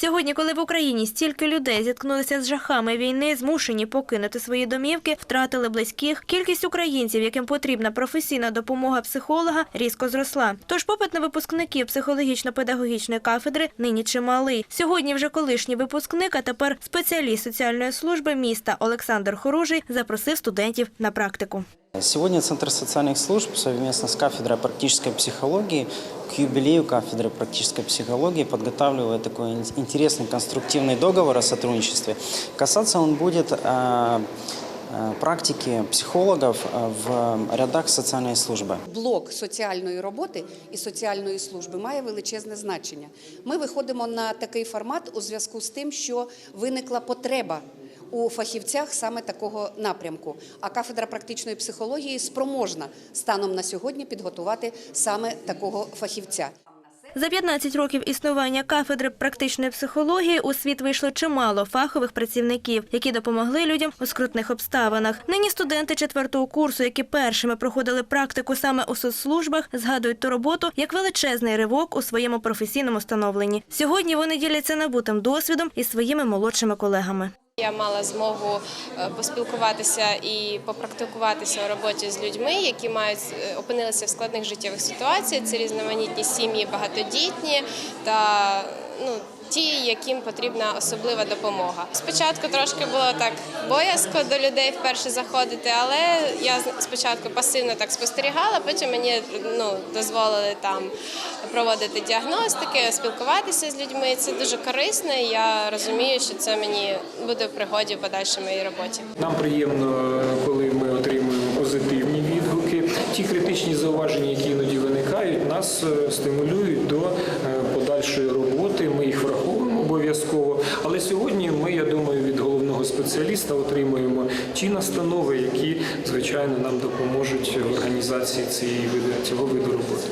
Сьогодні, коли в Україні стільки людей зіткнулися з жахами війни, змушені покинути свої домівки, втратили близьких, кількість українців, яким потрібна професійна допомога психолога, різко зросла. Тож попит на випускників психологічно-педагогічної кафедри нині чималий. Сьогодні вже колишній випускник, а тепер спеціаліст соціальної служби міста Олександр Хоружий запросив студентів на практику. Сегодня Центр социальных служб совместно с кафедрой практической психологии к юбилею кафедры практической психологии подготавливает такой ин- интересный конструктивный договор о сотрудничестве. Касаться он будет э, э, практики психологов э, в рядах социальной службы. Блок соціальної роботи і соціальної служби має величезне значення. Ми виходимо на такий формат у зв'язку з тим, що виникла потреба у фахівцях саме такого напрямку. А кафедра практичної психології спроможна станом на сьогодні підготувати саме такого фахівця. За 15 років існування кафедри практичної психології у світ вийшло чимало фахових працівників, які допомогли людям у скрутних обставинах. Нині студенти четвертого курсу, які першими проходили практику саме у соцслужбах, згадують ту роботу як величезний ривок у своєму професійному становленні. Сьогодні вони діляться набутим досвідом із своїми молодшими колегами. Я мала змогу е, поспілкуватися і попрактикуватися у роботі з людьми, які мають е, опинилися в складних життєвих ситуаціях. Це різноманітні сім'ї, багатодітні та ну. Ті, яким потрібна особлива допомога. Спочатку трошки було так боязко до людей вперше заходити, але я спочатку пасивно так спостерігала, потім мені ну, дозволили там проводити діагностики, спілкуватися з людьми. Це дуже корисно. і Я розумію, що це мені буде в пригоді в подальшій моїй роботі. Нам приємно, коли ми отримуємо позитивні відгуки. Ті критичні зауваження, які іноді виникають, нас е, стимулюють до е, подальшої роботи. Ми їх враховуємо обов'язково. Але сьогодні ми, я думаю, від головного спеціаліста отримуємо ті настанови, які звичайно нам допоможуть в організації цієї цього виду роботи.